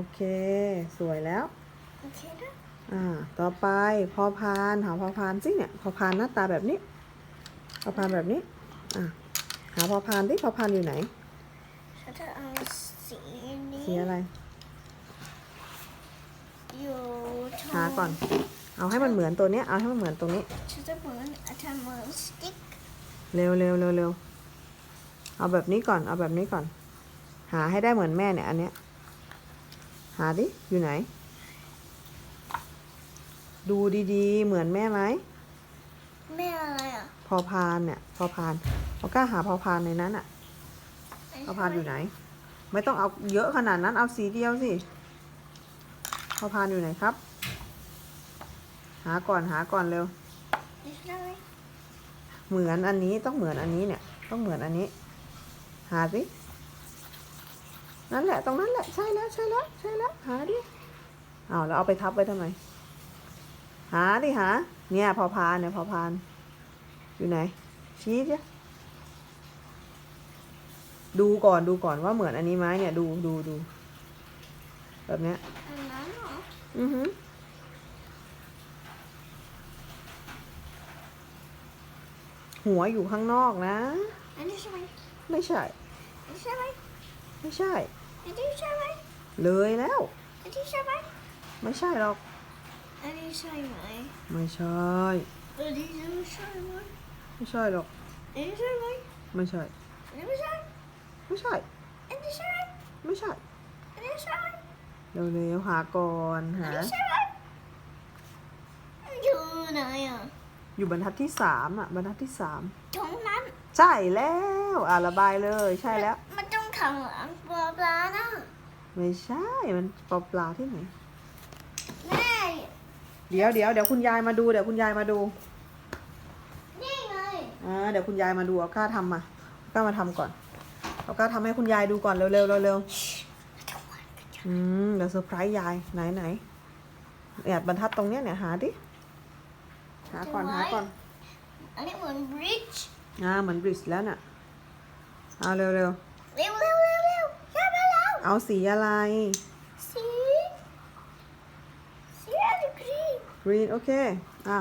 โอเค สวยแล้ว โอเคนะอ่า ต่อไปพอพานหาพอพานสิเนี่ยพอพานหน้าตาแบบนี้ พอพานแบบนี้ อะ หาพอพานดิพอพานอยู่ไหนฉันจะเอาสีนี้สีอะไร อยู่ตรงหาก่อน เอาให้มันเหมือนตัวเนี้ย เอาให้มันเหมือนตรงนี้ ฉันจะเหมือนทำเหมือนสติ๊กเร็วเร็วเร็วเร็วเอาแบบนี้ก่อน เอาแบบนี้ก่อน หาให้ได้เหมือนแม่เนี่ยอันเนี้ย หาดิ อยู่ไหน ดูดีๆ เหมือนแม่ไหม แม่อะไรอะพอพานเนี่ย พอพานเอากล้าหาพอพานในนั้นอะพอพานอยู่ไหน ไม่ต้องเอาเยอะขนาดนั้น เอาสีเดียวสิ พอพานอยู่ไหนครับ หาก่อนหาก่อนเร็วไม่ใช่ไหมเหมือนอันนี้ต้องเหมือนอันนี้เนี่ย ต้องเหมือนอันนี้ หาสินั่นแหละ ตรงนั้นแหละ ใช่แล้ว ใช่แล้ว ใช่แล้ว หาดิอ้าวแล้วเอาไปทับไว้ทำไม หาดิหา เนี่ย พอพานเนี่ยพอพาน อยู่ไหน ชี้ดิดูก่อนดูก่อนว่าเหมือนอันนี้ไหมเนี่ยดูดูดู แบบเนี้ยอันนั้นเหรอ อือหือหัวอยู่ข้างนอกนะ อันนี้ใช่ไหมไม่ใช่ อันนี้ใช่ไหมไม่ใช่ อันนี้ใช่ไหม เลยแล้ว อันนี้ใช่ไหมไม่ใช่หรอก อันนี้ใช่ไหมไม่ใช่ อันนี้ไม่ใช่ไหมไม่ใช่หรอก อันนี้ใช่ไหมไม่ใช่ อันนี้ไม่ใช่ ไม่ใช่ อันนี้ใช่ไหมไม่ใช่ อันนี้ใช่ไหมเร็วๆหาก่อนอันหานี้ใช่ไหมอยู่ไหนอะ อยู่บรรทัดที่สามอะบรรทัดที่สามตรงนั้น ใช่แล้ว อะระบายเลยใช่แล้ว มันต้องทำหลังปลาปลานะ ไม่ใช่ มันปลาปลาที่ไหน แม่เดี๋ยวเดี๋ยวเดี๋ยวคุณยายมาดูเดี๋ยวคุณยายมาดูนี่ไงอ่าเดี๋ยวคุณยายมาดูเอากล้าทำมาเอากล้ามาทำก่อนเอากล้าทำให้คุณยายดูก่อนเร็วๆเร็วๆอืมเดี๋ยวเซอร์ไพรส์ยายไหนไหนเนี่ยบรรทัดตรงเนี้ยเนี่ยหาดิหาก่อนหาก่อนอันนี้เหมือนบริดจ์อ่าเหมือนบริดจ์แล้วน่ะเอาเร็วเร็วเร็วเร็วเร็ว เอาสีอะไร สีสีอะไรกรีน green โอเคอะ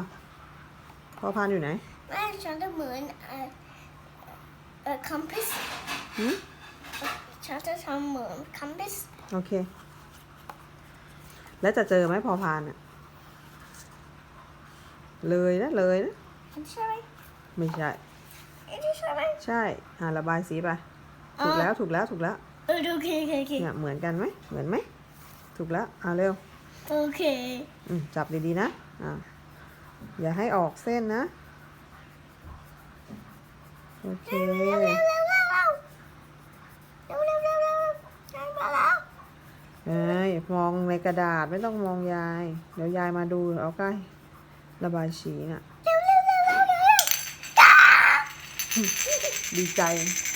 พอพานอยู่ไหนแม่ฉันจะเหมือนเอ่อเอ่อคัมพิสหืมฉันจะทำเหมือนคัมพิสโอเค แล้วจะเจอไหมพอพานอะเลยนะเลยนะอันนี้ใช่ไหมไม่ใช่อันนี้ใช่ไหมใช่ อ่าระบายสีไป ถูกแล้วถูกแล้วถูกแล้ว เโอเคโอเคเนี่ยเหมือนกันไหมเหมือนไหมถูกแล้วเอาเร็วโอเคอืจับดีๆนะอ่าอย่าให้ออกเส้นนะโอเคเอ้ยมองในกระดาษไม่ต้องมองยาย เดี๋ยวยายมาดูเอาใกล้ ระบายฉีน่ะดีใจ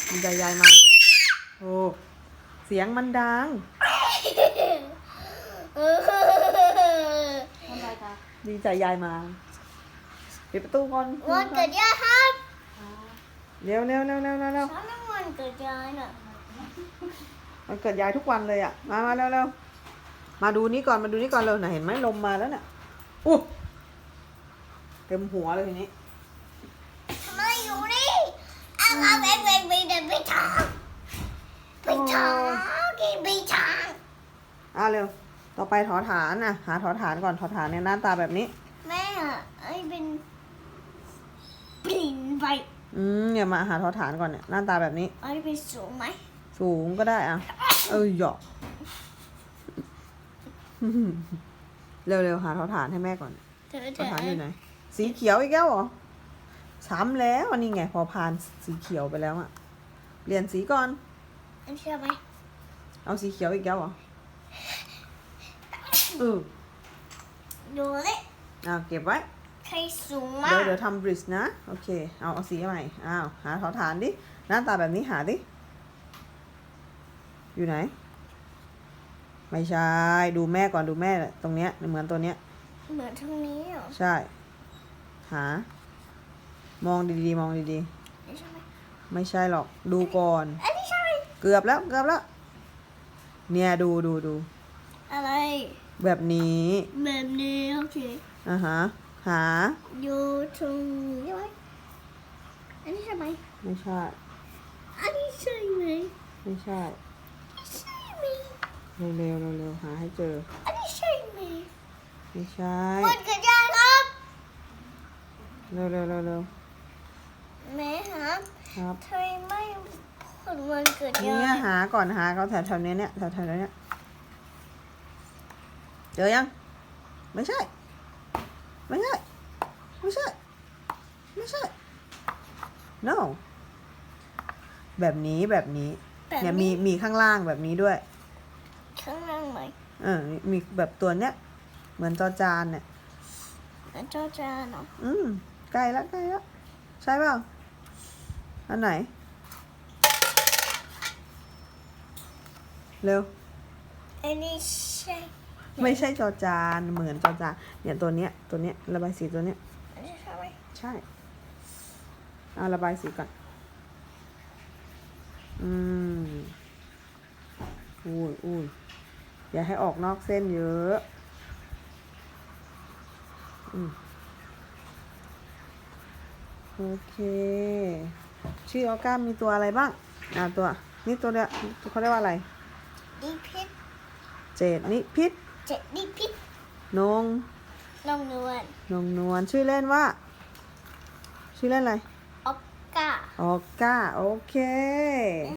ดีใจยายมา โอ้ สียงมันดังเออดีใจยายมาปิดประตูก่อนวันเกิดยายครับเร็วเร็วเร็วเร็วเร็วเร็วฉันนั่งวันเกิดยายน่ะมันเกิดยายทุกวันเลยอะ มามาเร็วเร็วมาดูนี่ก่อนมาดูนี่ก่อนเร็วน่ะเห็นไหมลมมาแล้วน่ะอู้เต็มหัวเลยทีนี้ ทำไมอยู่นี่เอาเอาไปไปไปเดินไปทา งไปทางกี่ไปทางอะเร็ว ต่อไปถอฐานอะ หาถอฐานก่อนถอฐานเนี่ยหน้าตาแบบนี้ แม่อะไอ้เป็นปีนไปอืมเนี่ยมาหาถอฐานก่อนเนี่ยหน้าตาแบบนี้ ไอ้เป็นสูงไหมสูงก็ได้อะ เออหยอกเร็วๆหาถอฐานให้แม่ก่อนเธอเธถออฐานอยู่ไหนสีเขียวอีกแล้วเหรอซ้ำแล้วอันนี้ไงพอพานสีเขียวไปแล้วอะเปลี่ยนสีก่อน อันเชื่อไหมเอาสีเขียวอีกแล้วเหรอเออดูเลยเอาเก็บไว้ ใครสูงมาเดี๋ยวก เดี๋ยวทำบริดจ์นะ โอเค เอาเอาสีใหม่อ้าวหาถอฐานดิ หน้าตาแบบนี้หาดิ อยู่ไหน ไม่ใช่ ดูแม่ก่อนดูแม่ตรงเนี้ยเหมือนตัวเนี้ย เหมือนทางนี้เหรอใช่ หา มองดีๆ มองดีไม่ใช่ไหมๆ ไม่ใช่หรอก ดูก่อน อันนี้ใช่ไหม เกือบแล้วเกือบแล้ว เนี่ยดูดูดูอะไร แบบนี้แบบนี้ โอเคอ่าฮะหาอยู่ตรงนี้ใช่ไหมอันนี้ใช่ไหมไม่ใช่ อันนี้ใช่ไหมไม่ใช่ใช่ไหมเร็วๆเร็วๆหาให้เจอ อันนี้ใช่ไหมไม่ใช่วันเกิดยายครับเร็วๆเร็วเร็วแม่ครับๆครับทำไมไม่ พูดวันเกิดอันยานี้ยหาก่อนหาเขาแถวแถวๆเนี้ยเนี่ยแถวแถวๆเนี้ยเจอยัง ไม่ใช่ ไม่ใช่ ไม่ใช่ ไม่ใช่ no แบบนี้แบบนี้แบบเนี่ยมีมีข้างล่างแบบนี้ด้วย ข้างล่างไหมเออมีแบบตัวเนี้ยเหมือนจอจานเนี่ยแล้วเจ้าจานเหรออืมใกล้แล้วใกล้แล้วใช่เปล่าอันไหน เร็ว อันนี้ใช่ไม่ใช่จอจานเหมือนจอจานเนี่ยตัวเนี้ยตัวเนี้ยระบายสีตัวเนี้ยอันนี้ใช่ไหมใช่เอาระบายสีก่อนอืมอุ้ยอุ้ยอย่าให้ออกนอกเส้นเยอะอืมโอเค ชื่อออก้ามีตัวอะไรบ้าง อ่าตัว นี่ตัวเนี้ยเขาเรียกว่าอะไร ดีพิษเจดนิพิษเจ็ดดีพิษนงน้องนวลนงนวลชื่อเล่นว่า ชื่อเล่นอะไรออกกาออก้า โอเค